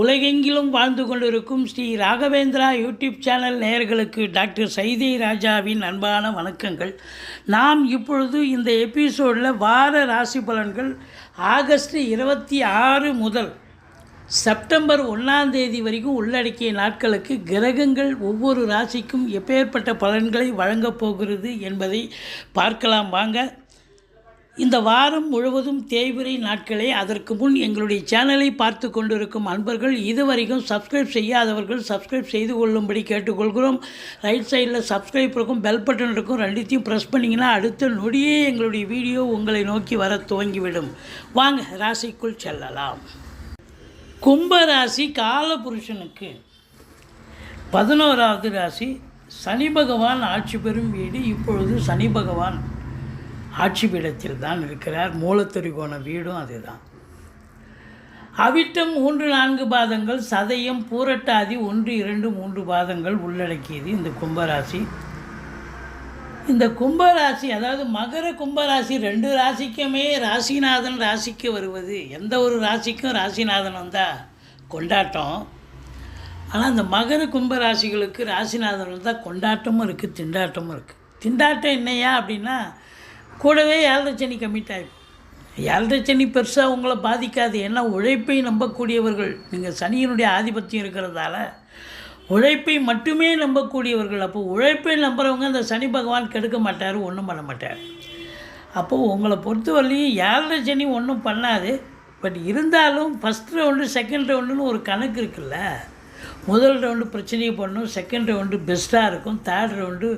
உலகெங்கிலும் வாழ்ந்து கொண்டிருக்கும் ஸ்ரீ ராகவேந்திரா யூடியூப் சேனல் நேயர்களுக்கு டாக்டர் சைதை ராஜாவின் அன்பான வணக்கங்கள். நாம் இப்பொழுது இந்த எபிசோடில் வார ராசி பலன்கள் ஆகஸ்ட் இருபத்தி ஆறு முதல் செப்டம்பர் ஒன்றாம் தேதி வரைக்கும் உள்ளடக்கிய நாட்களுக்கு கிரகங்கள் ஒவ்வொரு ராசிக்கும் எப்பேற்பட்ட பலன்களை வழங்கப் போகிறது என்பதை பார்க்கலாம். வாங்க இந்த வாரம் முழுவதும் தேய்பிரை நாட்களே. அதற்கு முன் எங்களுடைய சேனலை பார்த்து கொண்டிருக்கும் அன்பர்கள் இதுவரைக்கும் சப்ஸ்கிரைப் செய்யாதவர்கள் சப்ஸ்கிரைப் செய்து கொள்ளும்படி கேட்டுக்கொள்கிறோம். ரைட் சைடில் சப்ஸ்கிரைப் இருக்கும் பெல் பட்டன் இருக்கும் ரெண்டுத்தையும் ப்ரெஸ் பண்ணிங்கன்னா அடுத்த நொடியே எங்களுடைய வீடியோ உங்களை நோக்கி வர துவங்கிவிடும். வாங்க ராசிக்குள் செல்லலாம். கும்ப ராசி காலபுருஷனுக்கு பதினோராவது ராசி சனி பகவான் ஆட்சி பெறும் வீடு இப்பொழுது சனி பகவான். ஆட்சி பீடத்தில் தான் இருக்கிறார். மூலத்திரிகோண வீடும் அதுதான். அவிட்டம் மூன்று நான்கு பாதங்கள் சதயம் பூரட்டாதி ஒன்று இரண்டு மூன்று பாதங்கள் உள்ளடக்கியது இந்த கும்பராசி. இந்த கும்பராசி அதாவது மகர கும்பராசி ரெண்டு ராசிக்குமே ராசிநாதன் ராசிக்கு வருவது. எந்த ஒரு ராசிக்கும் ராசிநாதன் வந்தால் கொண்டாட்டம். ஆனால் இந்த மகர கும்பராசிகளுக்கு ராசிநாதன் வந்தால் கொண்டாட்டமும் இருக்குது திண்டாட்டமும் இருக்குது திண்டாட்டம் என்னையா அப்படின்னா கூடவே ஏழரை கமிட் ஆகிடும் ஏழரை சனி பெருசாக உங்களை பாதிக்காது. ஏன்னா உழைப்பை நம்பக்கூடியவர்கள் நீங்கள் சனியினுடைய ஆதிபத்தியம் இருக்கிறதால உழைப்பை மட்டுமே நம்பக்கூடியவர்கள். அப்போ உழைப்பை நம்புகிறவங்க அந்த சனி பகவான் கெடுக்க மாட்டார் ஒன்றும் பண்ண மாட்டார். அப்போது உங்களை பொறுத்தவரையும் ஏழரை சனி ஒன்றும் பண்ணாது. பட் இருந்தாலும் ஃபஸ்ட் ரவுண்டு செகண்ட் ரவுண்டுன்னு ஒரு கணக்கு இருக்குல்ல. முதல் ரவுண்டு பிரச்சனையை பண்ணும் செகண்ட் ரவுண்டு பெஸ்ட்டாக இருக்கும். தேர்ட் ரவுண்டு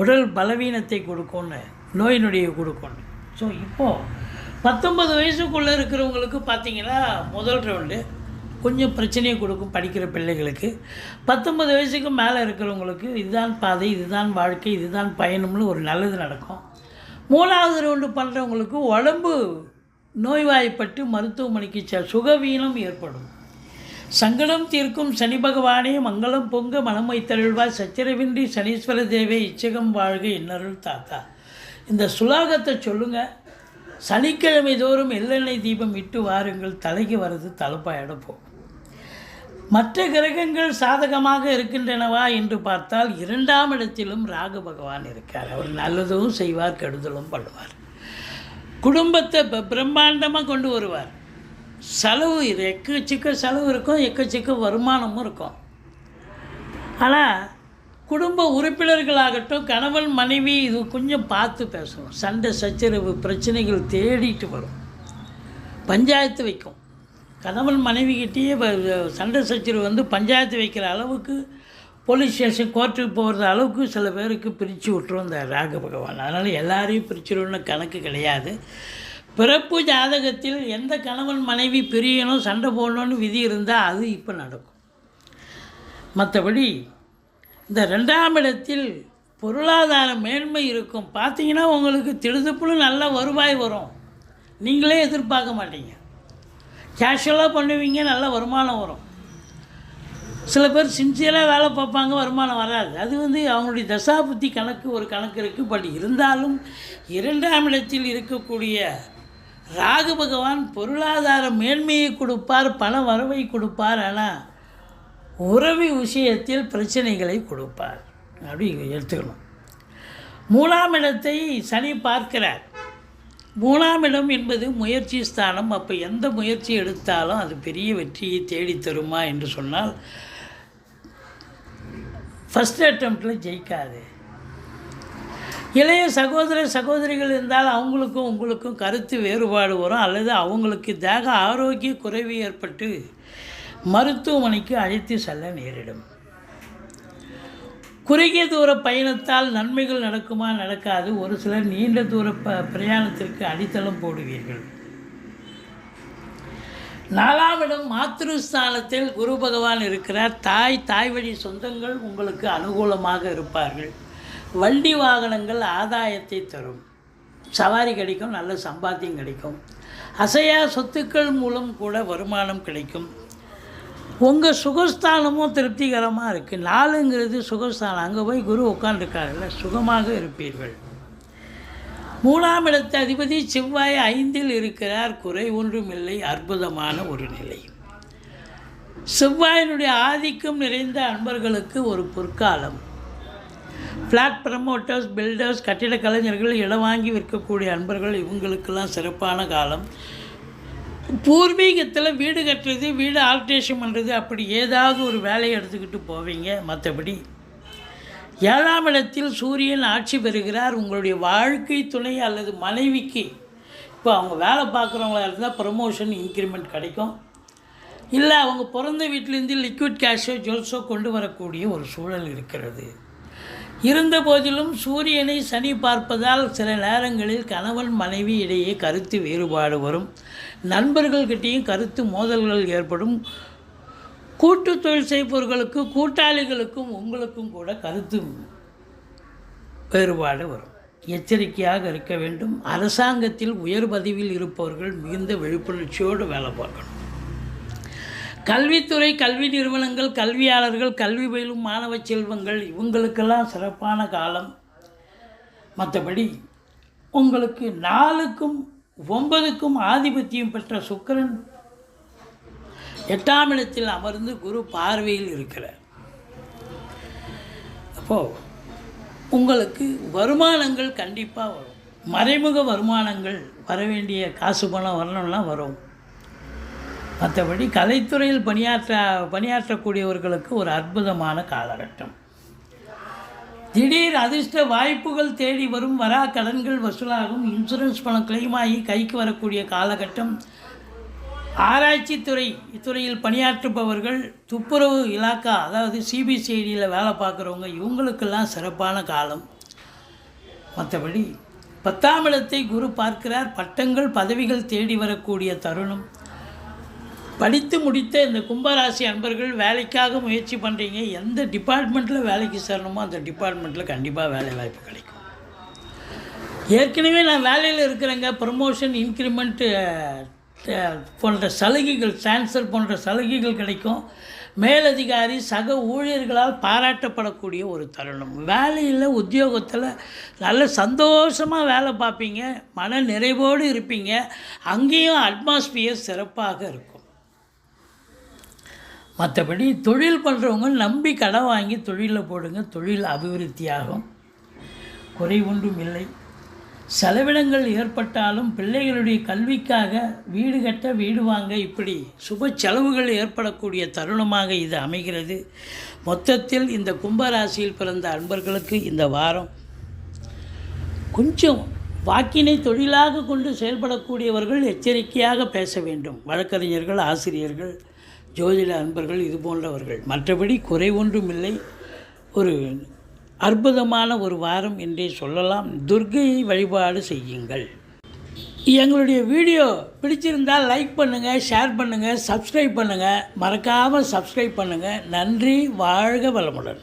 உடல் பலவீனத்தை கொடுக்கும்னு. நோய் நொடியை கொடுக்கணும் ஸோ இப்போது பத்தொன்பது வயசுக்குள்ளே இருக்கிறவங்களுக்கு பார்த்தீங்கன்னா முதல் ரவுண்டு கொஞ்சம் பிரச்சனையை கொடுக்கும் படிக்கிற பிள்ளைகளுக்கு. பத்தொன்பது வயசுக்கு மேலே இருக்கிறவங்களுக்கு இதுதான் பாதை இதுதான் வாழ்க்கை இதுதான் பயணம்னு ஒரு நல்லது நடக்கும். மூணாவது ரவுண்டு பண்ணுறவங்களுக்கு உடம்பு நோய்வாய்ப்பட்டு மருத்துவமனைக்கு செ சுகவீனம் ஏற்படும். சங்கடம் தீர்க்கும் சனி பகவானே மங்களம் பொங்க மனம் வைத்தருள்வாய் சச்சரவின்றி சனீஸ்வர தேவே இச்சகம் வாழ்க இன்னருள் தாத்தா. இந்த சுலாகத்தை சொல்லுங்கள் சனிக்கிழமை தோறும் எள்ளெண்ணெய் தீபம் இட்டு வாருங்கள். தலைக்கு வர்றது தலைப்பாயிட எடுப்போம் மற்ற கிரகங்கள் சாதகமாக இருக்கின்றனவா என்று பார்த்தால் இரண்டாம் இடத்திலும் ராகு பகவான் இருக்கார். அவர் நல்லதும் செய்வார் கெடுதலும் பண்ணுவார். குடும்பத்தை பிரம்மாண்டமாக கொண்டு வருவார். செலவு இது எக்கச்சக்க செலவு இருக்கும் எக்கச்சக்க வருமானமும் இருக்கும். ஆனால் குடும்ப உறுப்பினர்களாகட்டும் கணவன் மனைவி இது கொஞ்சம் பார்த்து பேசணும். சண்டை சச்சரவு பிரச்சனைகள் தேடிட்டு வரும். பஞ்சாயத்து வைக்கும். கணவன் மனைவிக்கிட்டேயே சண்டை சச்சரவு வந்து பஞ்சாயத்து வைக்கிற அளவுக்கு போலீஸ் ஸ்டேஷன் கோர்ட்டுக்கு போகிற அளவுக்கு சில பேருக்கு பிரித்து விட்டுரும் இந்த ராக பகவான். அதனால் எல்லாரையும் பிரிச்சிடும்னு கணக்கு கிடையாது. பிறப்பு ஜாதகத்தில் எந்த கணவன் மனைவி பிரியணும் சண்டை போடணும்னு விதி இருந்தால் அது இப்போ நடக்கும். மற்றபடி இந்த ரெண்டாம் இடத்தில் பொருளாதார மேன்மை இருக்கும். பார்த்தீங்கன்னா உங்களுக்கு திடுதுப்புன்னு நல்ல வருவாய் வரும். நீங்களே எதிர்பார்க்க மாட்டீங்க. கேஷுவலாக பண்ணுவீங்க நல்ல வருமானம் வரும். சில பேர் சின்சியராக வேலை பார்ப்பாங்க வருமானம் வராது. அது வந்து அவங்களுடைய தசாபுத்தி கணக்கு ஒரு கணக்கு இருக்குது பட் இருந்தாலும் இரண்டாம் இடத்தில் இருக்கக்கூடிய ராகு பகவான் பொருளாதார மேன்மையை கொடுப்பார் பண வரவை கொடுப்பார். ஆனால் உறவு விஷயத்தில் பிரச்சனைகளை கொடுப்பார். அப்படி எடுத்துக்கணும். மூணாம் இடத்தை சனி பார்க்கிறார். மூணாம் இடம் என்பது முயற்சி ஸ்தானம். அப்போ எந்த முயற்சி எடுத்தாலும் அது பெரிய வெற்றியை தேடித்தருமா என்று சொன்னால் ஃபஸ்ட் அட்டம்ப்டில் ஜெயிக்காது. இளைய சகோதர சகோதரிகள் இருந்தால் அவங்களுக்கும் உங்களுக்கும் கருத்து வேறுபாடு வரும். அல்லது அவங்களுக்கு தேக ஆரோக்கிய குறைவு ஏற்பட்டு மருத்துவமனைக்கு அழைத்து செல்ல நேரிடும். குறுகிய தூர பயணத்தால் நன்மைகள் நடக்குமா நடக்காது. ஒரு சிலர் நீண்ட தூர ப பிரயாணத்திற்கு அடித்தளம் போடுவீர்கள். நாலாவிடம் இடம் மாத்திருஸ்தானத்தில் குரு பகவான் இருக்கிறார். தாய் தாய் வழி சொந்தங்கள் உங்களுக்கு அனுகூலமாக இருப்பார்கள். வண்டி வாகனங்கள் ஆதாயத்தை தரும். சவாரி கிடைக்கும் நல்ல சம்பாத்தியம் கிடைக்கும். அசையா சொத்துக்கள் மூலம் கூட வருமானம் கிடைக்கும். உங்கள் சுகஸ்தானமும் திருப்திகரமாக இருக்குது நாலுங்கிறது சுகஸ்தானம். அங்கே போய் குரு உட்காந்துருக்காருல்ல சுகமாக இருப்பீர்கள். மூணாம் இடத்து அதிபதி செவ்வாய் ஐந்தில் இருக்கிறார். குறை ஒன்றும் இல்லை. அற்புதமான ஒரு நிலை. செவ்வாயினுடைய ஆதிக்கம் நிறைந்த அன்பர்களுக்கு ஒரு பொற்காலம். ஃப்ளாட் ப்ரமோட்டர்ஸ் பில்டர்ஸ் கட்டிட கலைஞர்கள் இடம் வாங்கி விற்கக்கூடிய அன்பர்கள் இவங்களுக்கெல்லாம் சிறப்பான காலம். பூர்வீகத்தில் வீடு கட்டுறது வீடு ஆல்ட்ரேஷன் பண்ணுறது அப்படி ஏதாவது ஒரு வேலையை எடுத்துக்கிட்டு போவீங்க மற்றபடி ஏழாம் இடத்தில் சூரியன் ஆட்சி பெறுகிறார். உங்களுடைய வாழ்க்கை துணை அல்லது மனைவிக்கு இப்போ அவங்க வேலை பார்க்குறவங்களா இருந்தால் ப்ரமோஷன் இன்க்ரிமெண்ட் கிடைக்கும். இல்லை அவங்க பிறந்த வீட்டிலேருந்து லிக்விட் கேஷோ ஜுவல்ஸோ கொண்டு வரக்கூடிய ஒரு சூழல் இருக்கிறது. இருந்த போதிலும் சூரியனை சனி பார்ப்பதால் சில நேரங்களில் கணவன் மனைவி இடையே கருத்து வேறுபாடு வரும். நண்பர்கள்கிட்டேயும் கருத்து மோதல்கள் ஏற்படும். கூட்டு தொழில் செய்பவர்களுக்கு கூட்டாளிகளுக்கும் உங்களுக்கும் கூட கருத்து வேறுபாடு வரும். எச்சரிக்கையாக இருக்க வேண்டும். அரசாங்கத்தில் உயர் பதவியில் இருப்பவர்கள் மிகுந்த விழிப்புணர்ச்சியோடு வேலை பார்க்கணும். கல்வித்துறை கல்வி நிறுவனங்கள் கல்வியாளர்கள் கல்வி பயிலும் மாணவ செல்வங்கள் இவங்களுக்கெல்லாம் சிறப்பான காலம். மற்றபடி உங்களுக்கு நாலுக்கும் ஒன்பதுக்கும் ஆதிபத்தியம் பெற்ற சுக்கரன் எட்டாம் இடத்தில் அமர்ந்து குரு பார்வையில் இருக்கிறார். அப்போது உங்களுக்கு வருமானங்கள் கண்டிப்பாக வரும். மறைமுக வருமானங்கள் வர வேண்டிய காசு பணம் வரணும்லாம் வரும். மற்றபடி கலைத்துறையில் பணியாற்ற பணியாற்றக்கூடியவர்களுக்கு ஒரு அற்புதமான காலகட்டம். திடீர் அதிர்ஷ்ட வாய்ப்புகள் தேடி வரும் வரா கடன்கள் வசூலாகும். இன்சூரன்ஸ் பணம் கிளைம் ஆகி கைக்கு வரக்கூடிய காலகட்டம். ஆராய்ச்சி துறை இத்துறையில் பணியாற்றுபவர்கள் துப்புரவு இலாக்கா அதாவது சிபிசிஐடியில் வேலை பார்க்குறவங்க இவங்களுக்கெல்லாம் சிறப்பான காலம். மற்றபடி பத்தாம் இடத்தை குரு பார்க்கிறார். பட்டங்கள் பதவிகள் தேடி வரக்கூடிய தருணம். படித்து முடித்த இந்த கும்பராசி அன்பர்கள் வேலைக்காக முயற்சி பண்ணுறீங்க எந்த டிபார்ட்மெண்ட்டில் வேலைக்கு சேரணுமோ அந்த டிபார்ட்மெண்ட்டில் கண்டிப்பாக வேலை வாய்ப்பு கிடைக்கும். ஏற்கனவே நான் வேலையில் இருக்கிறேங்க. ப்ரமோஷன் இன்க்ரிமெண்ட்டு போன்ற சலுகைகள் டிரான்ஸ்ஃபர் போன்ற சலுகைகள் கிடைக்கும். மேலதிகாரி சக ஊழியர்களால் பாராட்டப்படக்கூடிய ஒரு தருணம். வேலையில் உத்தியோகத்தில் நல்ல சந்தோஷமாக வேலை பார்ப்பீங்க. மன நிறைவோடு இருப்பீங்க. அங்கேயும் அட்மாஸ்பியர் சிறப்பாக இருக்கும். மற்றபடி தொழில் பண்ணுறவங்க நம்பி கடன் வாங்கி தொழிலில் போடுங்க. தொழில் அபிவிருத்தியாகும். குறை ஒன்றும் இல்லை. செலவினங்கள் ஏற்பட்டாலும் பிள்ளைகளுடைய கல்விக்காக வீடு கட்ட வீடு வாங்க இப்படி சுப செலவுகள் ஏற்படக்கூடிய தருணமாக இது அமைகிறது. மொத்தத்தில் இந்த கும்பராசியில் பிறந்த அன்பர்களுக்கு இந்த வாரம் கொஞ்சம் வாக்கினை தொழிலாக கொண்டு செயல்படக்கூடியவர்கள் எச்சரிக்கையாக பேச வேண்டும். வழக்கறிஞர்கள் ஆசிரியர்கள் ஜோதிட அன்பர்கள் இது போன்றவர்கள். மற்றபடி குறை ஒன்றும் இல்லை ஒரு அற்புதமான ஒரு வாரம் என்றே சொல்லலாம். துர்க்கையை வழிபாடு செய்யுங்கள். எங்களுடைய வீடியோ பிடிச்சிருந்தால் லைக் பண்ணுங்கள் ஷேர் பண்ணுங்கள் சப்ஸ்கிரைப் பண்ணுங்கள் மறக்காமல் சப்ஸ்கிரைப் பண்ணுங்கள் நன்றி வாழ்க வளமுடன்.